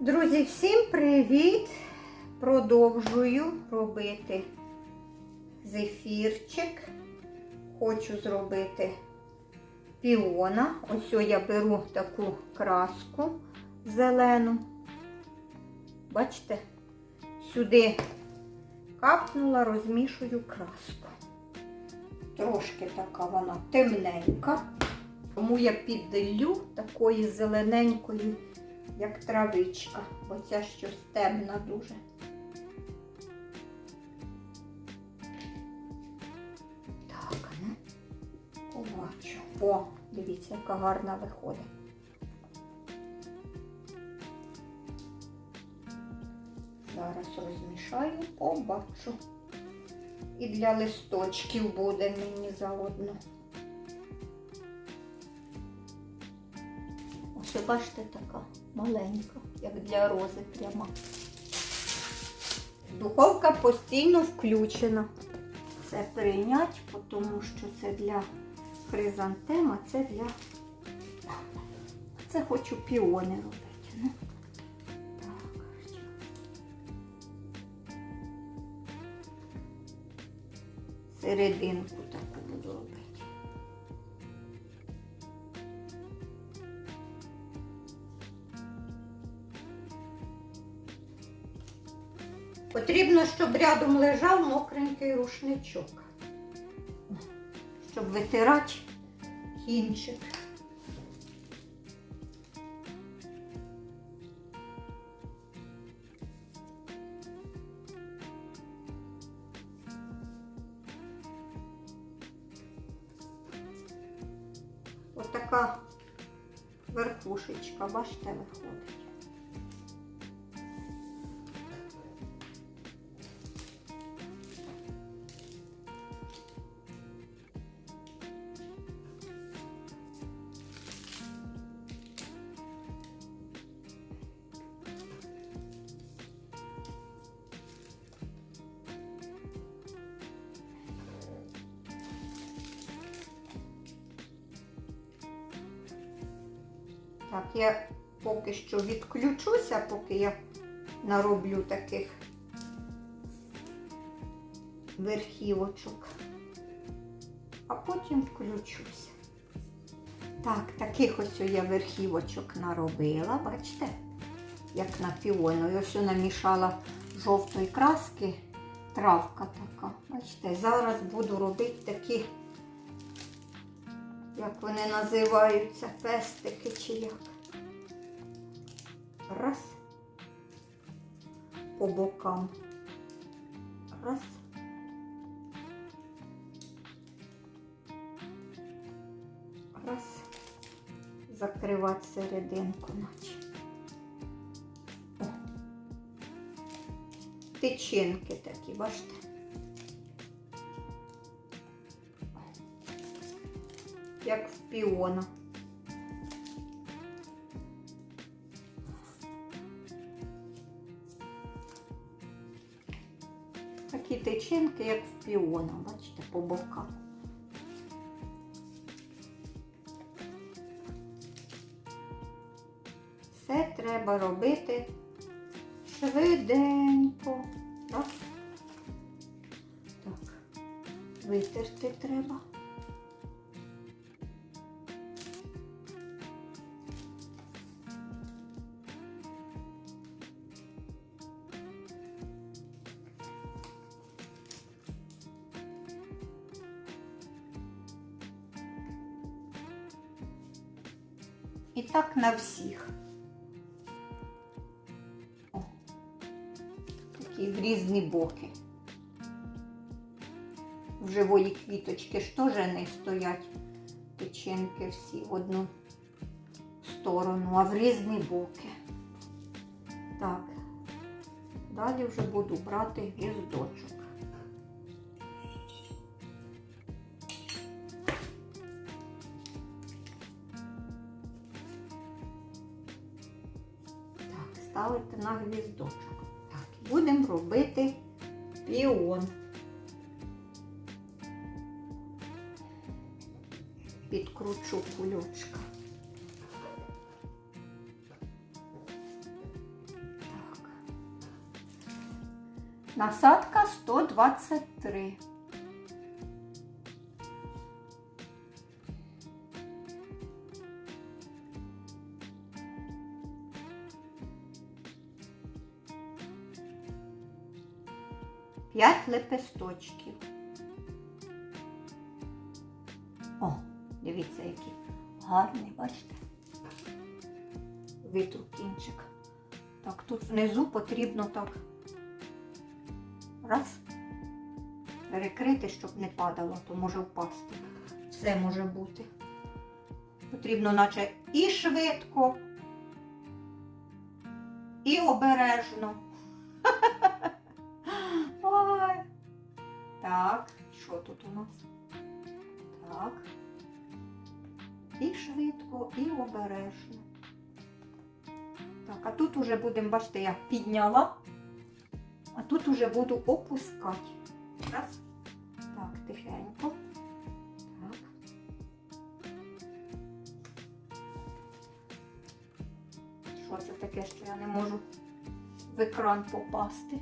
Друзі, всім привіт! Продовжую робити зефірчик. Хочу зробити піона. Ось я беру таку краску зелену. Бачите? Сюди капнула, розмішую краску. Трошки така вона темненька. Тому я підділю такої зелененької, як травичка, бо ця щось темна дуже. Так, ну, побачу. О, дивіться, яка гарна виходить. Зараз розмішаю, побачу. І для листочків буде мені заодно. Ось, бачите, така маленька, як для рози прямо. Духовка постійно включена. Це прийнять, тому що це для хризантем, а це для. Це хочу піони робити. Ну. Серединку Потрібно, щоб рядом лежав мокренький рушничок, щоб витирати кінчик. Отака верхушечка, бачите, виходить. Так, я поки що відключуся, поки я нароблю таких верхівочок, а потім включуся. Так, таких ось я верхівочок наробила, бачите, як на піону. І ось намішала жовтої краски, травка така. Бачите, зараз буду робити такі як вони називаються, пестики чи як. Раз. По бокам. Раз. Раз. Закривати серединку, наче. О. Тичинки такі, бачите? Як в піона. Такі тичинки, як в піона, бачите, по бокам. Все треба робити швиденько. Раз. Так, витерти треба. І так на всіх. О, такі в різні боки. В живої квіточки ж теж не стоять печінки всі в одну сторону, а в різні боки. Так, далі вже буду брати гіздочок. поставити на гвіздочок. Так, Будемо робити піон. Підкручу кульочка. Так. Насадка 123. П'ять лепесточків. О, дивіться, який гарний, бачите? Витру кінчик. Так, тут внизу потрібно так. Раз. Перекрити, щоб не падало, то може впасти. Все може бути. Потрібно, наче і швидко, і обережно. Так, що тут у нас? Так. І швидко, і обережно. Так, а тут уже будемо, бачите, я підняла, а тут уже буду опускати. Раз. Так, тихенько. Так. Що це таке, що я не можу в екран попасти?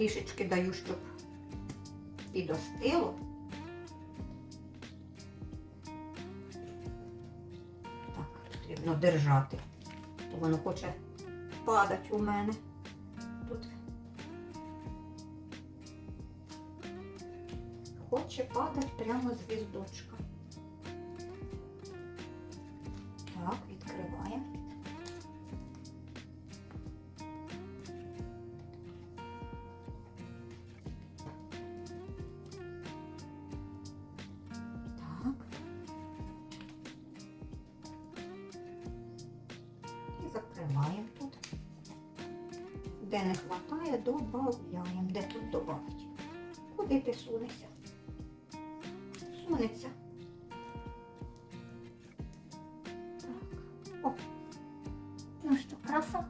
Трішечки даю, щоб підостило. Так, потрібно держати, то воно хоче падати у мене. Тут хоче падати прямо з гвіздочка. Де не вистачає, додаємо. Де тут додати? Куди ти сунешся? Сунеться. Так. О. Ну що, краса?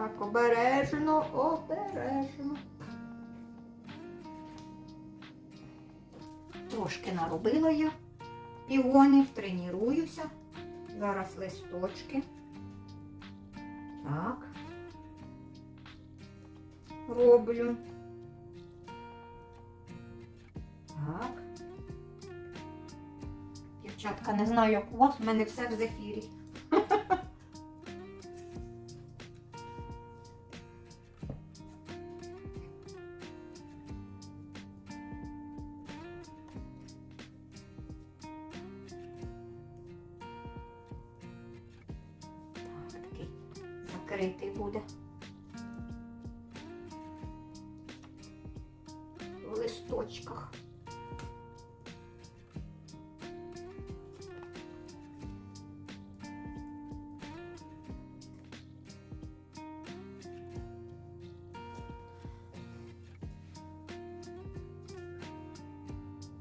Так, обережно, обережно. Трошки наробила я піони, тренуюся. Зараз листочки. Так. Роблю. Так. Дівчатка, не знаю, як у вас, в мене все в зефірі. Листочках.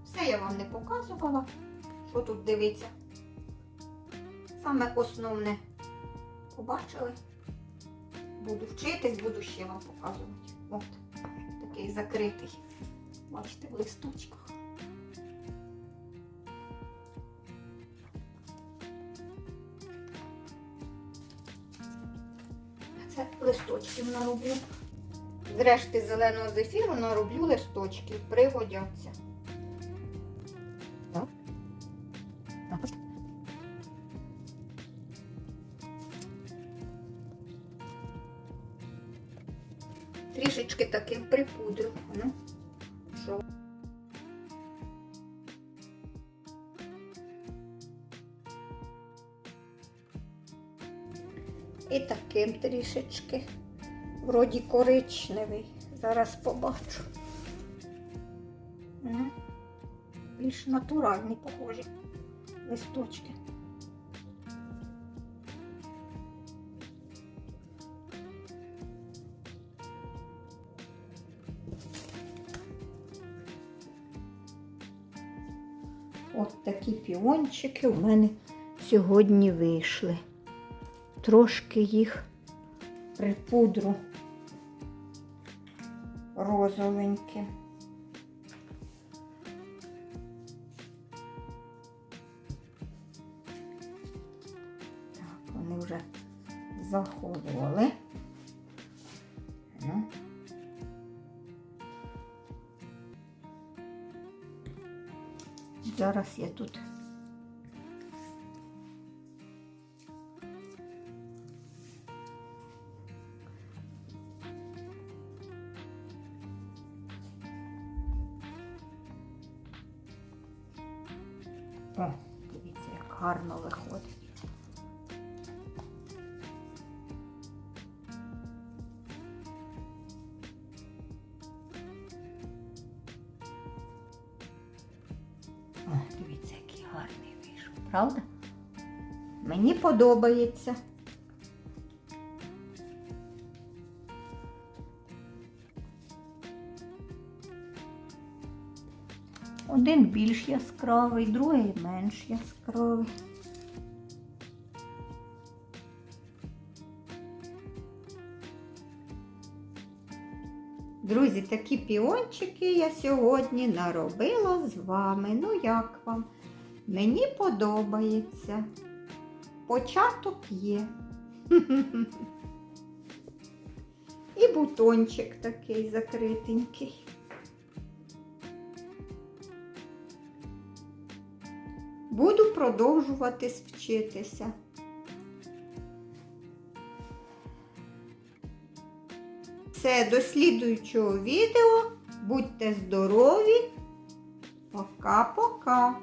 Все я вам не показувала, що тут дивиться. Саме основне побачили. Буду вчитись, буду ще вам показувати. От такий закритий. Бачите, в листочках. Це Оце листочків нароблю. Зрешти зеленого зефіру нароблю листочків, пригодяться. Так. Так. Трішечки таким припудрю. Ну, трішечки. Вроді коричневий. Зараз побачу. Більш натуральні похожі листочки. От такі піончики у мене сьогодні вийшли. Трошки їх припудру розовеньким. Так, вони вже захололи. Ну. Зараз я тут гарний вийшов, правда? Мені подобається. Один більш яскравий, другий менш яскравий. Друзі, такі піончики я сьогодні наробила з вами. Ну як вам? Мені подобається. Початок є. І бутончик такий закритенький. Буду продовжувати вчитися. Все, до слідуючого відео. Будьте здорові. Пока-пока.